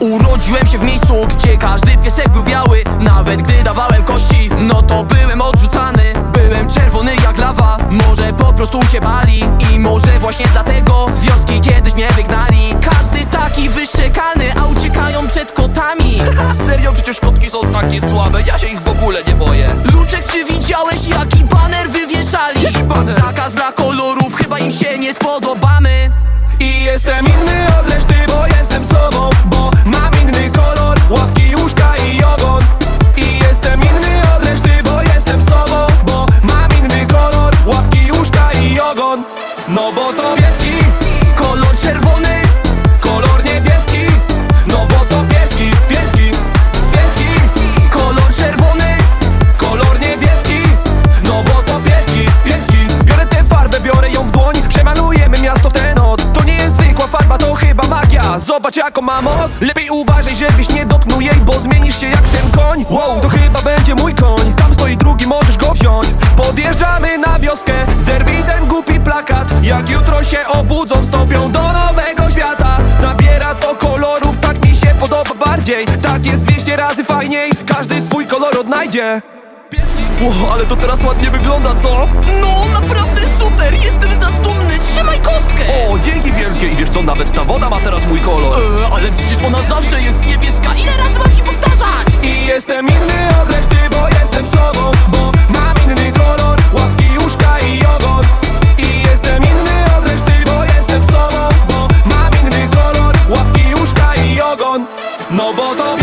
Urodziłem się w miejscu, gdzie każdy piesek był biały. Nawet gdy dawałem kości, no to byłem odrzucany. Byłem czerwony jak lawa, może po prostu się bali I może właśnie dlatego z wioski kiedyś mnie wygnali. Każdy taki wyszczekany, a uciekają przed kotami. Serio, przecież kotki są takie słabe, ja się ich No bo to pieski, Kolor czerwony, kolor niebieski. No bo to pieski, pieski, pieski kolor czerwony Kolor niebieski, no bo to pieski, pieski. Biorę tę farbę, biorę ją w dłoń Przemalujemy miasto w tę noc To nie jest zwykła farba, to chyba magia. Zobacz jaką ma moc. Lepiej uważaj, żebyś nie dotknął jej Bo zmienisz się jak ten koń. Wow, to chyba będzie Jak jutro się obudzą, wstąpią do nowego świata. Nabiera to kolorów, tak mi się podoba bardziej. Tak jest 200 razy fajniej, każdy swój kolor odnajdzie. Ło, ale to teraz ładnie wygląda, co? No, naprawdę super, jestem z nas dumny, trzymaj kostkę! O, dzięki wielkie! I wiesz co, nawet ta woda ma teraz mój kolor. E, ale przecież ona zawsze jest niebieska, ile razy mam ci powtarzać? I jestem No voto